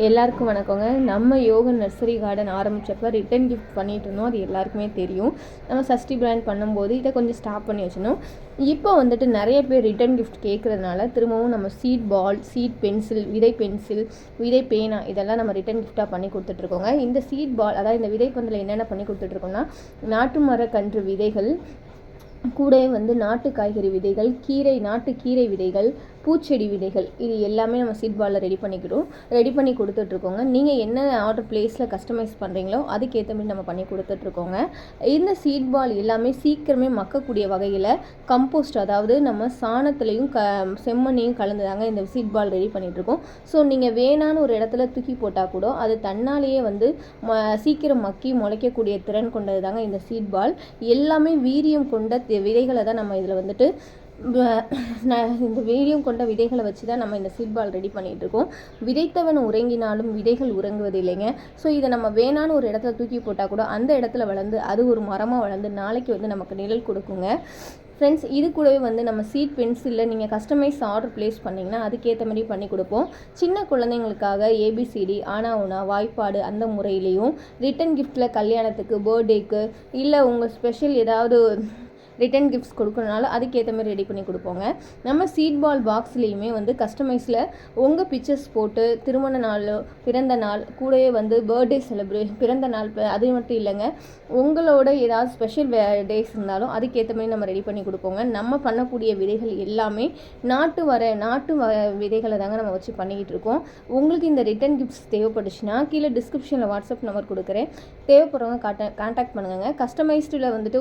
எல்லாருக்கும் வணக்கங்க. நம்ம யோக நர்சரி கார்டன் ஆரம்பித்தப்ப ரிட்டன் கிஃப்ட் பண்ணிட்டு இருந்தோம். அது எல்லாருக்குமே தெரியும். நம்ம சஷ்டி பிராண்ட் பண்ணும்போது இதை கொஞ்சம் ஸ்டாப் பண்ணி வச்சிடணும் இப்போ வந்துட்டு நிறைய பேர் ரிட்டன் கிஃப்ட் கேட்குறதுனால திரும்பவும் நம்ம சீட் பால் சீட் பென்சில் விதை பென்சில் விதை பேனா இதெல்லாம் நம்ம ரிட்டன் கிஃப்டாக பண்ணி கொடுத்துட்ருக்கோங்க இந்த சீட் பால் அதாவது இந்த விதை பந்தில் என்னென்ன பண்ணி கொடுத்துட்ருக்கோம்னா நாட்டு மர கன்று விதைகள் கூடவே வந்து நாட்டு காய்கறி விதைகள் கீரை நாட்டு கீரை விதைகள் பூச்செடி விதைகள் இது எல்லாமே நம்ம சீட் பாலில் ரெடி பண்ணிக்கிட்டோம் ரெடி பண்ணி கொடுத்துட்ருக்கோங்க. நீங்கள் என்ன ஆர்டர் பிளேஸில் கஸ்டமைஸ் பண்ணுறீங்களோ அதுக்கேற்ற மாதிரி நம்ம பண்ணி கொடுத்துட்ருக்கோங்க. இந்த சீட் பால் எல்லாமே சீக்கிரமே மக்கக்கூடிய வகையில் கம்போஸ்ட் அதாவது நம்ம சாணத்துலேயும் க செம்மண்ணையும் கலந்து தாங்க இந்த சீட் பால் ரெடி பண்ணிகிட்ருக்கோம் ஸோ நீங்கள் வேணான்னு ஒரு இடத்துல தூக்கி போட்டால் கூட அது தன்னாலேயே வந்து ம சீக்கிரம் மக்கி முளைக்கக்கூடிய திறன் கொண்டது தாங்க இந்த சீட் பால் எல்லாமே வீரியம் கொண்ட தி- விதைகளை தான் நம்ம இதில் வந்துட்டு இந்த வீரியம் கொண்ட விதைகளை வச்சு தான் நம்ம இந்த சீட் பால் ரெடி பண்ணிகிட்ருக்கோம் இருக்கோம் விதைத்தவன் உறங்கினாலும் விதைகள் உறங்குவது இல்லைங்க. ஸோ இதை நம்ம வேணான்னு ஒரு இடத்துல தூக்கி போட்டால் கூட அந்த இடத்துல வளர்ந்து அது ஒரு மரமாக வளர்ந்து நாளைக்கு வந்து நமக்கு நிழல் கொடுக்குங்க. ஃப்ரெண்ட்ஸ் இது கூடவே வந்து நம்ம சீட் பென்சிலில் நீங்கள் கஸ்டமைஸ் ஆர்டர் ப்ளேஸ் பண்ணிங்கன்னா அதுக்கேற்ற மாதிரி பண்ணி கொடுப்போம். சின்ன குழந்தைங்களுக்காக ஏபிசிடி ஆனா உனா வாய்ப்பாடு அந்த முறையிலையும் ரிட்டன் கிஃப்ட்டில் கல்யாணத்துக்கு பர்த்டேக்கு இல்லை உங்கள் ஸ்பெஷல் ஏதாவது ரிட்டன் கிஃப்ட்ஸ் கொடுக்கறனால அதுக்கேற்ற மாதிரி ரெடி பண்ணி கொடுப்போங்க. நம்ம சீட் பால் பாக்ஸ்லேயுமே வந்து கஸ்டமைஸில் உங்கள் பிக்சர்ஸ் போட்டு திருமண நாள் பிறந்த நாள் கூடவே வந்து பர்த்டே செலிப்ரேட் பிறந்த நாள் அது மட்டும் இல்லைங்க. உங்களோட ஏதாவது ஸ்பெஷல் டேஸ் இருந்தாலும் அதுக்கேற்ற மாதிரி நம்ம ரெடி பண்ணி கொடுப்போங்க. நம்ம பண்ணக்கூடிய விதைகள் எல்லாமே நாட்டு வர நாட்டு வ விதைகளை தாங்க நம்ம வச்சு பண்ணிக்கிட்டு இருக்கோம். உங்களுக்கு இந்த ரிட்டன் கிஃப்ட்ஸ் தேவைப்பட்டுச்சுன்னா கீழே டிஸ்கிரிப்ஷனில் வாட்ஸ்அப் நம்பர் கொடுக்குறேன். தேவைப்படுறவங்க காட்ட கான்டாக்ட் பண்ணுங்க கஸ்டமைஸ்டில் வந்துட்டு